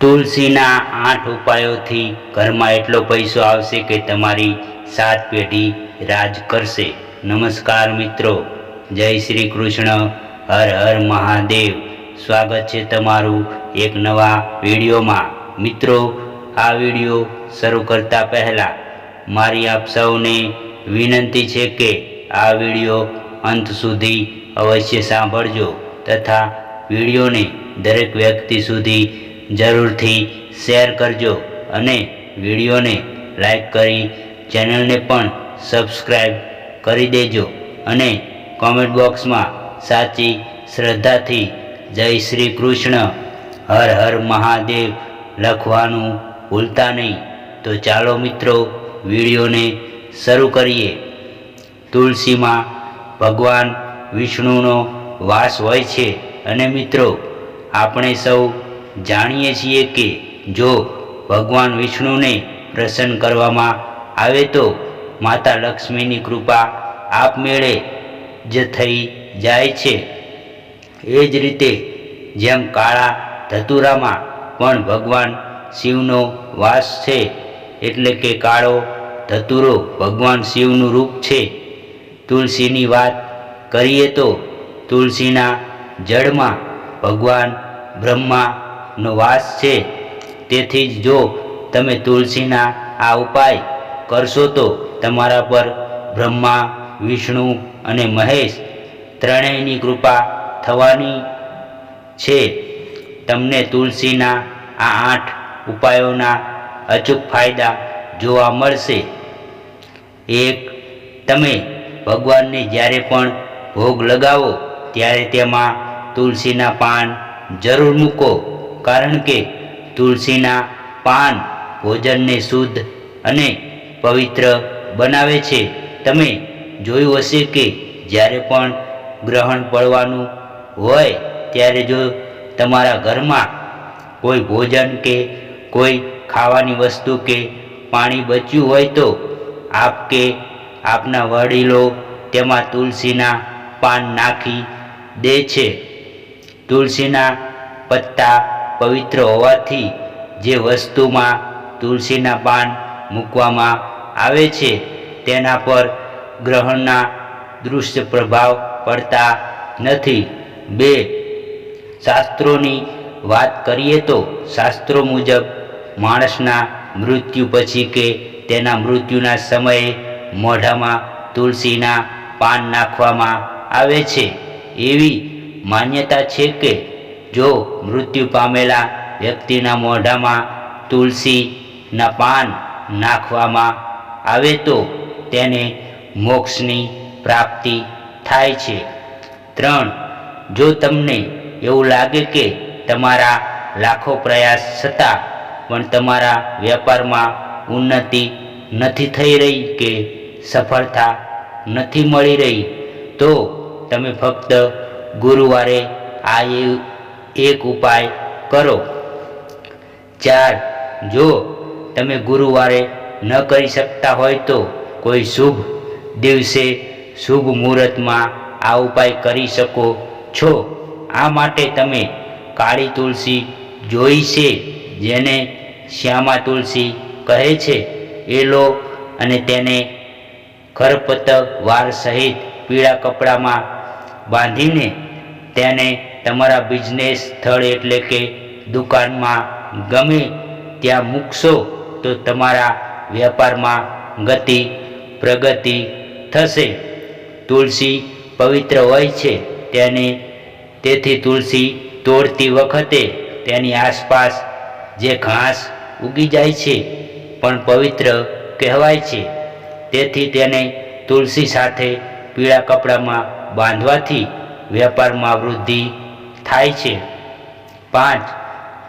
તુલસીના આઠ ઉપાયોથી ઘરમાં એટલો પૈસો આવશે કે તમારી સાત પેઢી રાજ કરશે. નમસ્કાર મિત્રો. જય શ્રી કૃષ્ણ. હર હર મહાદેવ. સ્વાગત છે તમારું એક નવા વિડીયોમાં. મિત્રો, આ વીડિયો શરૂ કરતા પહેલાં મારી આપ સૌને વિનંતી છે કે આ વીડિયો અંત સુધી અવશ્ય સાંભળજો તથા વિડીયોને દરેક વ્યક્તિ સુધી જરૂરથી શેર કરજો અને વિડીયોને લાઈક કરી ચેનલને પણ સબસ્ક્રાઈબ કરી દેજો અને કોમેન્ટ બોક્સમાં સાચી શ્રદ્ધાથી જય શ્રી કૃષ્ણ, હર હર મહાદેવ લખવાનું ભૂલતા નહીં. તો ચાલો મિત્રો, વિડીયોને શરૂ કરીએ. તુલસીમાં ભગવાન વિષ્ણુનો વાસ હોય છે અને મિત્રો, આપણે સૌ જાણીએ છીએ કે જો ભગવાન વિષ્ણુને પ્રસન્ન કરવામાં આવે તો માતા લક્ષ્મીની કૃપા આપમેળે જ થઈ જાય છે. એ જ રીતે જેમ કાળા ધતુરામાં પણ ભગવાન શિવનો વાસ છે, એટલે કે કાળો ધતુરો ભગવાન શિવનું રૂપ છે. તુલસીની વાત કરીએ તો તુલસીના જળમાં ભગવાન બ્રહ્માનો વાસ છે. તેથી જ જો તમે તુલસીના આ ઉપાય કરશો તો તમારા પર બ્રહ્મા, વિષ્ણુ અને મહેશ ત્રણેયની કૃપા થવાની છે. તમને તુલસીના આ આઠ ઉપાયોના અચૂક ફાયદા જોવા મળશે. એક, તમે ભગવાનને જ્યારે પણ ભોગ લગાવો, ત્યારે તેમાં તુલસીના પાન જરૂર મૂકો. કારણ કે તુલસીના પાન ભોજનને શુદ્ધ અને પવિત્ર બનાવે છે. તમે જોયું હશે કે જ્યારે પણ ગ્રહણ પડવાનું હોય ત્યારે જો તમારા ઘરમાં કોઈ ભોજન કે કોઈ ખાવાની વસ્તુ કે પાણી બચ્યું હોય તો આપ કે આપના વડીલો તેમાં તુલસીના પાન નાખી દે છે. તુલસીના પત્તા પવિત્ર હોવાથી જે વસ્તુમાં તુલસીના પાન મૂકવામાં આવે છે, તેના પર ગ્રહણના દૃશ્ય પ્રભાવ પડતા નથી. બે, શાસ્ત્રોની વાત કરીએ તો શાસ્ત્રો મુજબ માણસના મૃત્યુ પછી કે તેના મૃત્યુના સમયે મોઢામાં તુલસીના પાન નાખવામાં આવે છે. એવી માન્યતા છે કે જો મૃત્યુ પામેલા વ્યક્તિના મોઢામાં તુલસીના પાન નાખવામાં આવે તો તેને મોક્ષની પ્રાપ્તિ થાય છે. ત્રણ, જો તમને એવું લાગે કે તમારા લાખો પ્રયાસ છતાં પણ તમારા વેપારમાં ઉન્નતિ નથી થઈ રહી કે સફળતા નથી મળી રહી, તો તમે ફક્ત ગુરુવારે આ એક ઉપાય કરો. ચાર, જો તમે ગુરુવારે ન કરી શકતા હોય તો કોઈ શુભ દિવસે શુભ મુહૂર્તમાં આ ઉપાય કરી શકો છો. આ માટે તમે કાળી તુલસી જોઈ છે, જેને શ્યામા તુલસી કહે છે. એ લો અને તેને ખરપતવાર સહિત પીળા કપડામાં બાંધીને તેને તમારા બિઝનેસ સ્થળ એટલે કે દુકાનમાં ગમે ત્યાં મૂકશો, તો તમારા વેપારમાં ગતિ, પ્રગતિ થશે. તુલસી પવિત્ર હોય છે, તેને તેથી તુલસી તોડતી વખતે તેની આસપાસ જે ઘાસ ઉગી જાય છે, પણ પવિત્ર કહેવાય છે. તેથી તેને તુલસી સાથે પીળા કપડામાં બાંધવાથી વેપારમાં વૃદ્ધિ થાય છે. પાંચ,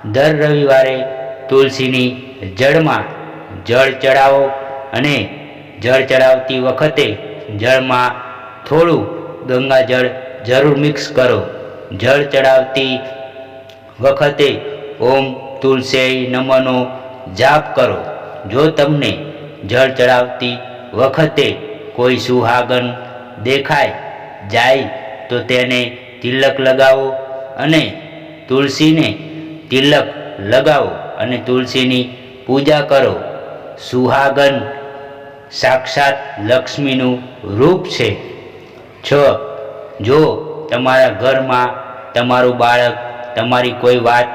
દર રવિવારે તુલસીની જળમાં જળ ચડાવો અને જળ ચડાવતી વખતે જળમાં થોડું ગંગાજળ જરૂર મિક્સ કરો. જળ ચડાવતી વખતે ઓમ તુલસી નમનો જાપ કરો. જો તમને જળ ચડાવતી વખતે કોઈ સુહાગન દેખાય જાય તો તેને તિલક લગાવો અને તુલસીને તિલક લગાવો અને તુલસીની પૂજા કરો. સુહાગન સાક્ષાત લક્ષ્મીનું રૂપ છે. છ, જો તમારા ઘરમાં તમારું બાળક તમારી કોઈ વાત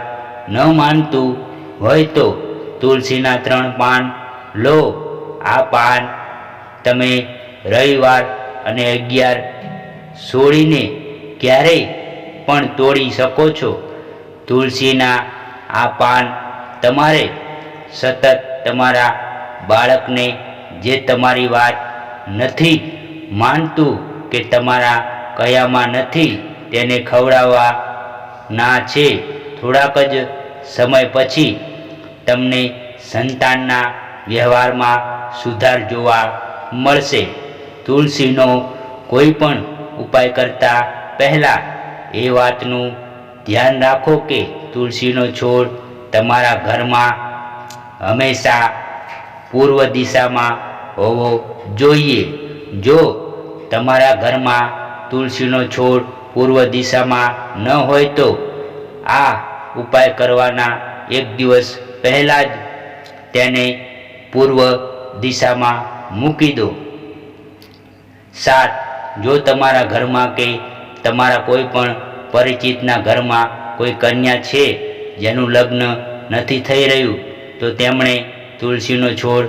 ન માનતું હોય તો તુલસીના ત્રણ પાન લો. આ પાન તમે રવિવાર અને અગિયાર છોડીને ક્યારેય પણ તોડી શકો છો. તુલસીના આ પાન તમારે સતત તમારા બાળકને જે તમારી વાત નથી માનતું કે તમારા કયામાં નથી તેને ખવડાવવા ના છે. થોડાક જ સમય પછી તમને સંતાનના વ્યવહારમાં સુધાર જોવા મળશે. તુલસીનો કોઈ પણ ઉપાય કરતા પહેલાં એ વાતનું ધ્યાન રાખો કે તુલસીનો છોડ તમારા ઘરમાં હંમેશા પૂર્વ દિશામાં હોવો જોઈએ. જો તમારા ઘરમાં તુલસીનો છોડ પૂર્વ દિશામાં ન હોય તો આ ઉપાય કરવાના એક દિવસ પહેલાં જ તેને પૂર્વ દિશામાં મૂકી દો. સાત, જો તમારા ઘરમાં કે તમારા કોઈ પણ પરિચિતના ઘરમાં કોઈ કન્યા છે જેનું લગ્ન નથી થઈ રહ્યું, તો તેમણે તુલસીનો છોડ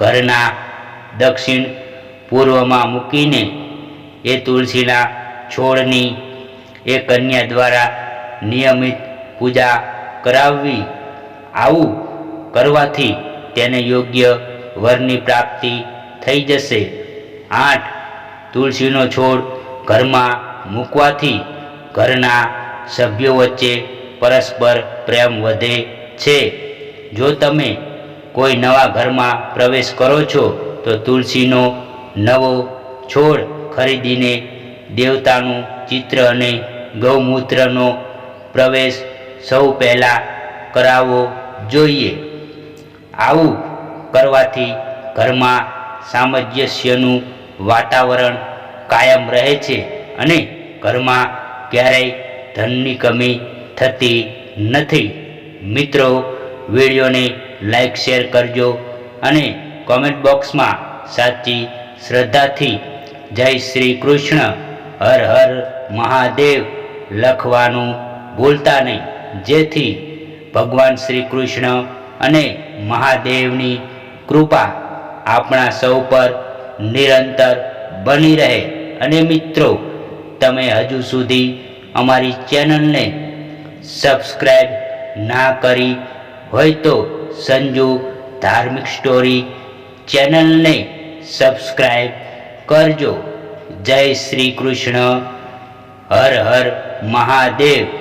ઘરના દક્ષિણ પૂર્વમાં મૂકીને એ તુલસીના છોડની એ કન્યા દ્વારા નિયમિત પૂજા કરાવવી, આવું કરવાથી તેને યોગ્ય વરની પ્રાપ્તિ થઈ જશે. આઠ, તુલસીનો છોડ ઘરમાં મૂકવાથી ઘરના સભ્યો વચ્ચે પરસ્પર પ્રેમ વધે છે. જો તમે કોઈ નવા ઘરમાં પ્રવેશ કરો છો, તો તુલસીનો નવો છોડ ખરીદીને દેવતાનું ચિત્ર અને ગૌમૂત્રનો પ્રવેશ સૌ પહેલાં કરાવવો જોઈએ. આવું કરવાથી ઘરમાં સામંજસ્યનું વાતાવરણ કાયમ રહે છે. અને ઘરમાં ક્યારેય ધનની કમી થતી નથી. મિત્રો, વિડીયોને લાઈક શેર કરજો અને કોમેન્ટ બોક્સમાં સાચી શ્રદ્ધાથી જય શ્રી કૃષ્ણ, હર હર મહાદેવ લખવાનું ભૂલતા નહીં. જેથી ભગવાન શ્રી કૃષ્ણ અને મહાદેવની કૃપા આપણા સૌ પર નિરંતર બની રહે. અને મિત્રો તમે હજુ સુધી અમારી ચેનલને સબસ્ક્રાઈબ ના કરી હોય તો સંજુ ધાર્મિક સ્ટોરી ચેનલને સબસ્ક્રાઈબ કરજો. જય શ્રી કૃષ્ણ. હર હર મહાદેવ.